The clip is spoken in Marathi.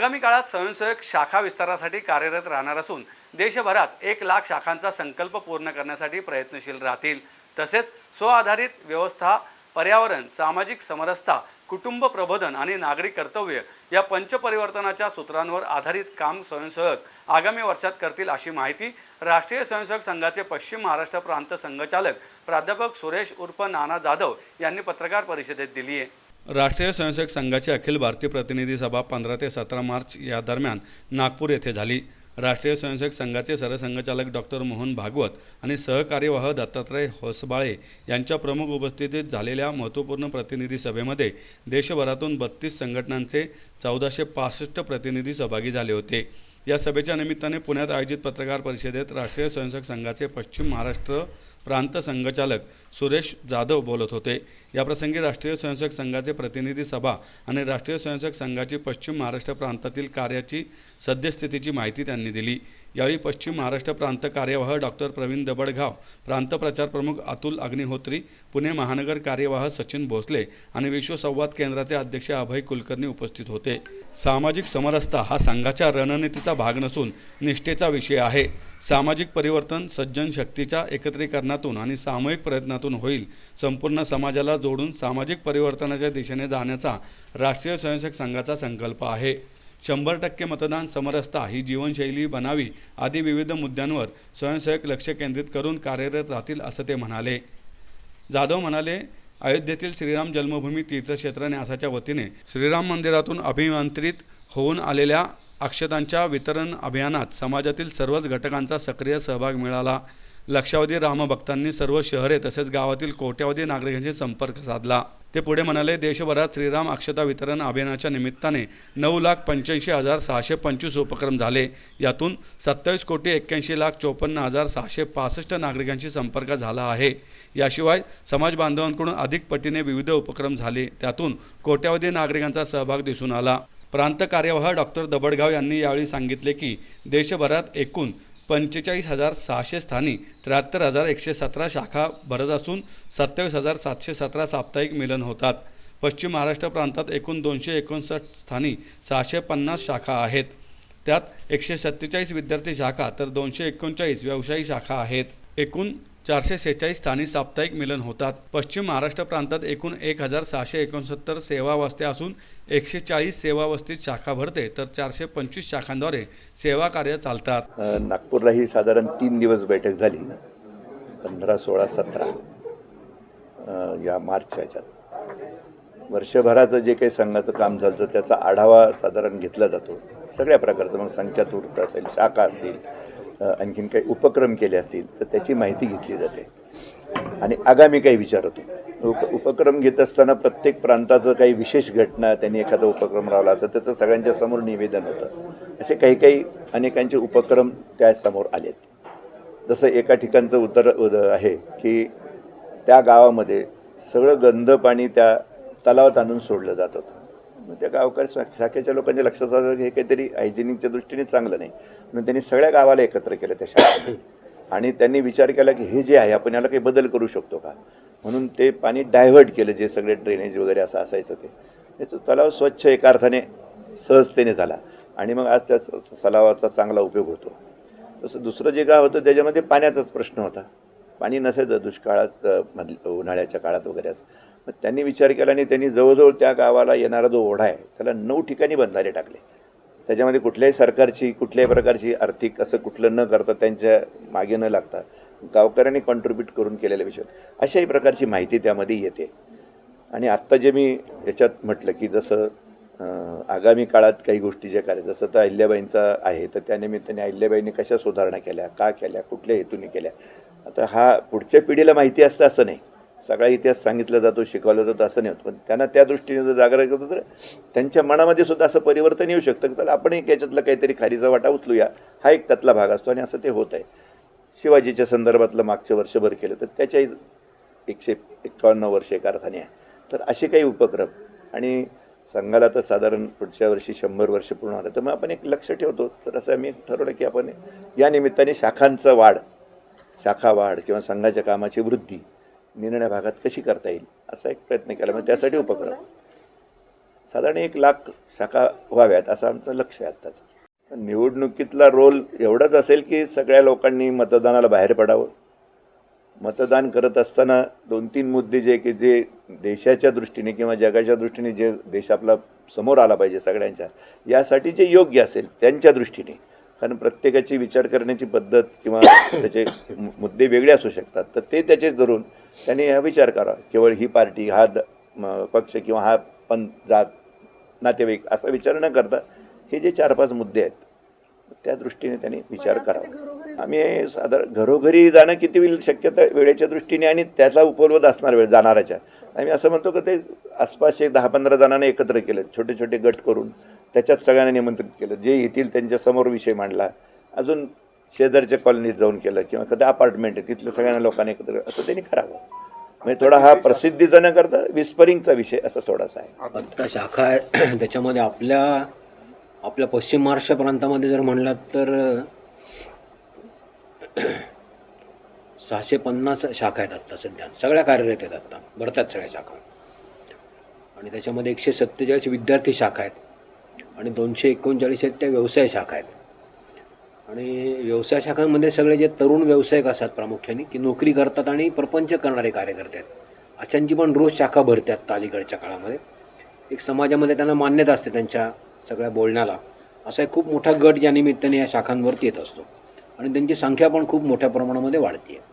आगामी काळात स्वयंसेवक शाखा विस्तारासाठी कार्यरत राहणार असून देशभरात एक लाख शाखांचा संकल्प पूर्ण करण्यासाठी प्रयत्नशील राहतील. तसेच स्वआधारित व्यवस्था पर्यावरण सामाजिक समरसता कुटुंब प्रबोधन आणि नागरी कर्तव्य या पंचपरिवर्तनाच्या सूत्रांवर आधारित काम स्वयंसेवक आगामी वर्षात करतील अशी माहिती राष्ट्रीय स्वयंसेवक संघाचे पश्चिम महाराष्ट्र प्रांत संघचालक प्राध्यापक सुरेश उर्फ नाना जाधव यांनी पत्रकार परिषदेत दिली आहे राष्ट्रीय स्वयंसेवक संघाची अखिल भारतीय प्रतिनिधी सभा पंधरा ते सतरा मार्च या दरम्यान नागपूर येथे झाली. राष्ट्रीय स्वयंसेवक संघाचे सरसंघचालक डॉक्टर मोहन भागवत आणि सहकार्यवाह दत्तात्रय होसबाळे यांच्या प्रमुख उपस्थितीत झालेल्या महत्त्वपूर्ण प्रतिनिधी सभेमध्ये देशभरातून बत्तीस संघटनांचे चौदाशे पासष्ट प्रतिनिधी सहभागी झाले होते. या सभेच्या निमित्ताने पुण्यात आयोजित पत्रकार परिषदेत राष्ट्रीय स्वयंसेवक संघाचे पश्चिम महाराष्ट्र प्रांत संघचालक सुरेश जाधव बोलत होते. याप्रसंगी राष्ट्रीय स्वयंसेवक संघाचे प्रतिनिधी सभा आणि राष्ट्रीय स्वयंसेवक संघाची पश्चिम महाराष्ट्र प्रांतातील कार्याची सद्यस्थितीची माहिती त्यांनी दिली. यावेळी पश्चिम महाराष्ट्र प्रांत कार्यवाह डॉक्टर प्रवीण दबडगाव प्रांत प्रचार प्रमुख अतुल अग्निहोत्री पुणे महानगर कार्यवाह सचिन भोसले आणि विश्वसंवाद केंद्राचे अध्यक्ष अभय कुलकर्णी उपस्थित होते. सामाजिक समरसता हा संघाच्या रणनीतीचा भाग नसून निष्ठेचा विषय आहे. सामाजिक परिवर्तन सज्जन शक्तीच्या एकत्रीकरणातून आणि सामूहिक प्रयत्नातून होईल. संपूर्ण समाजाला जोडून सामाजिक परिवर्तनाच्या दिशेने जाण्याचा राष्ट्रीय स्वयंसेवक संघाचा संकल्प आहे. शंभर टक्के मतदान समरसता ही जीवनशैली बनावी आदी विविध मुद्द्यांवर स्वयंसेवक लक्ष केंद्रित करून कार्यरत राहतील असं ते म्हणाले. जाधव म्हणाले अयोध्येतील श्रीराम जन्मभूमी तीर्थक्षेत्र न्यासाच्या वतीने श्रीराम मंदिरातून अभिमंत्रित होऊन आलेल्या अक्षतांच्या वितरण अभियानात समाजातील सर्वच घटकांचा सक्रिय सहभाग मिळाला. लक्षावधी रामभक्तांनी सर्व शहरे तसेच गावातील कोट्यावधी नागरिकांशी संपर्क साधला. ते पुढे म्हणाले देशभरात श्रीराम अक्षता वितरण अभियानाच्या निमित्ताने नऊ लाख पंच्याऐंशी हजार सहाशे पंचवीस उपक्रम झाले. यातून सत्तावीस कोटी एक्क्याऐंशी लाख चोपन्न हजार सहाशे पासष्ट नागरिकांशी संपर्क झाला आहे. याशिवाय समाज बांधवांकडून अधिक पटीने विविध उपक्रम झाले. त्यातून कोट्यावधी नागरिकांचा सहभाग दिसून आला. प्रांत कार्यवाह डॉक्टर दबडगाव यांनी यावेळी सांगितले की देशभरात एकूण पंचेचाळीस हजार सहाशे स्थानी त्र्याहत्तर हजार एकशे सतरा शाखा भरत असून सत्तावीस हजार सातशे सतरा साप्ताहिक मिलन होतात. पश्चिम महाराष्ट्र प्रांतात एकूण दोनशे एकोणसाठ स्थानी सहाशे पन्नास शाखा आहेत. त्यात एकशे सत्तेचाळीस विद्यार्थी शाखा तर दोनशे एकोणचाळीस व्यवसायी शाखा आहेत. एकूण चारशे सेहेचाळीस स्थानिक साप्ताहिक मिलन होतात. पश्चिम महाराष्ट्र प्रांतात एकूण एक हजार सहाशे एकोणसत्तर सेवा वस्त्या असून एकशे चाळीस सेवा वस्तीत शाखा भरते तर चारशे पंचवीस शाखांद्वारे सेवा कार्य चालतात नागपूरला ही साधारण तीन दिवस बैठक झाली. पंधरा सोळा सतरा या मार्चच्या ह्याच्यात. वर्षभराचं जे काही संघाचं काम झालं त्याचा आढावा साधारण घेतला जातो. सगळ्या प्रकारचं मग संख्या तूर्त असेल शाखा असतील आणखीन काही उपक्रम केले असतील तर त्याची माहिती घेतली जाते. आणि आगामी काही विचार होतो. उप उपक्रम घेत असताना प्रत्येक प्रांताचं काही विशेष घटना त्यांनी एखादा उपक्रम रावला असं त्याचं सगळ्यांच्या समोर निवेदन होतं. असे काही काही अनेकांचे उपक्रम त्या समोर आलेत. जसं एका ठिकाणचं उत्तर उद आहे की त्या गावामध्ये सगळं गंध पाणी त्या तलावात आणून सोडलं जात होतं. मग त्या गावकरी शा- शाखेच्या लोकांच्या लक्षात आलं की हे काहीतरी हायजेनिकच्या दृष्टीने चांगलं नाही. म्हणून त्यांनी सगळ्या गावाला एकत्र केलं त्या शाळेमध्ये आणि त्यांनी विचार केला की हे जे आहे आपण याला काही बदल करू शकतो का? म्हणून ते पाणी डायव्हर्ट केलं जे सगळे ड्रेनेज वगैरे असं असायचं ते. ते तो तलाव स्वच्छ एका अर्थाने सहजतेने झाला. आणि मग आज त्या तलावाचा चांगला उपयोग होतो. तसं दुसरं जे गाव होतं त्याच्यामध्ये पाण्याचाच प्रश्न होता. पाणी नसायचं दुष्काळात मध उन्हाळ्याच्या काळात वगैरे असं. मग त्यांनी विचार केला आणि त्यांनी जवळजवळ त्या गावाला येणारा जो ओढा आहे त्याला नऊ ठिकाणी बंधारे टाकले. त्याच्यामध्ये कुठल्याही सरकारची कुठल्याही प्रकारची आर्थिक असं कुठलं न करता त्यांच्या मागे न लागता गावकऱ्यांनी कॉन्ट्रीब्यूट करून केलेल्या विषय. अशाही प्रकारची माहिती त्यामध्ये येते. आणि आत्ता जे मी याच्यात म्हटलं की जसं आगामी काळात काही गोष्टी ज्या करायचं जसं तर अहिल्याबाईंचा आहे तर त्यानिमित्ताने अहिल्याबाईंनी कशा सुधारणा केल्या का केल्या कुठल्या हेतूने केल्या? आता हा पुढच्या पिढीला माहिती असतं असं नाही. सगळा इतिहास सांगितला जातो शिकवला जातो असं नाही होत. पण त्यांना त्या दृष्टीने जर जागरण करतो तर त्यांच्या मनामध्ये सुद्धा असं परिवर्तन येऊ शकतं. तर आपण एक याच्यातलं काहीतरी खारीचा वाटा उचलूया. हा एक त्यातला भाग असतो आणि असं ते होत आहे. शिवाजीच्या संदर्भातलं मागचं वर्षभर केलं तर त्याच्याही एकशे एक्कावन्न वर्ष एका अर्थाने आहे. तर असे काही उपक्रम आणि संघाला तर साधारण पुढच्या वर्षी शंभर वर्ष पूर्ण झालं. तर मग आपण एक लक्ष ठेवतो. तर असं आम्ही ठरवलं की आपण या निमित्ताने शाखांचं वाढ शाखा वाढ किंवा संघाच्या कामाची वृद्धी निरण्या भागात कशी करता येईल असा एक प्रयत्न केला. मग त्यासाठी उपक्रम. साधारण एक लाख शाखा व्हाव्यात असं आमचं लक्ष आहे आत्ताचं. निवडणुकीतला रोल एवढाच असेल की सगळ्या लोकांनी मतदानाला बाहेर पडावं. मतदान करत असताना दोन तीन मुद्दे जे की जे देशाच्या दृष्टीने किंवा जगाच्या दृष्टीने जे देश आपला समोर आला पाहिजे सगळ्यांच्या यासाठी जे योग्य असेल त्यांच्या दृष्टीने. कारण प्रत्येकाची विचार करण्याची पद्धत किंवा त्याचे मुद्दे वेगळे असू शकतात. तर ते त्याचेच धरून त्यांनी हा विचार करावा. केवळ ही पार्टी हा द म- पक्ष किंवा हा पण जात नातेवाईक असा विचार न करता हे जे चार पाच मुद्दे आहेत त्या दृष्टीने त्यांनी विचार करावा. आम्ही साधारण घरोघरी जाणं किती होईल शक्यता वेळेच्या दृष्टीने आणि त्याचा उपलब्ध असणार वेळ जाणाऱ्याच्या. आम्ही असं म्हणतो की ते आसपास एक दहा पंधरा जणांना एकत्र केलं छोटे छोटे गट करून त्याच्यात सगळ्यांना निमंत्रित केलं. जे येतील त्यांच्यासमोर विषय मांडला. अजून शेजारच्या कॉलनीत जाऊन केलं किंवा कधी अपार्टमेंट आहे तिथल्या सगळ्यांना लोकांनी एकत्र असं त्यांनी करावं. म्हणजे थोडा हा प्रसिद्धीचा न करता विस्परिंगचा विषय असा थोडासा आहे. शाखा आहे त्याच्यामध्ये आपल्या आपल्या पश्चिम महाराष्ट्र प्रांतामध्ये जर म्हणलात तर सहाशे पन्नास शाखा आहेत आत्ता सध्या. सगळ्या कार्यरत आहेत आत्ता. भरतात सगळ्या शाखा. आणि त्याच्यामध्ये एकशे सत्तेचाळीस विद्यार्थी शाखा आहेत आणि दोनशे एकोणचाळीस आहेत त्या व्यवसाय शाखा आहेत. आणि व्यवसाय शाखांमध्ये सगळे जे तरुण व्यावसायिक असतात प्रामुख्याने की नोकरी करतात आणि प्रपंच करणारे कार्यकर्ते आहेत. अशांची पण रोज शाखा भरते आत्ता अलीकडच्या काळामध्ये. एक समाजामध्ये त्यांना मान्यता असते त्यांच्या सगळ्या बोलण्याला असा एक खूप मोठा गट या निमित्ताने या शाखांवरती येत असतो. आणि त्यांची संख्या पण खूप मोठ्या प्रमाणामध्ये वाढते आहे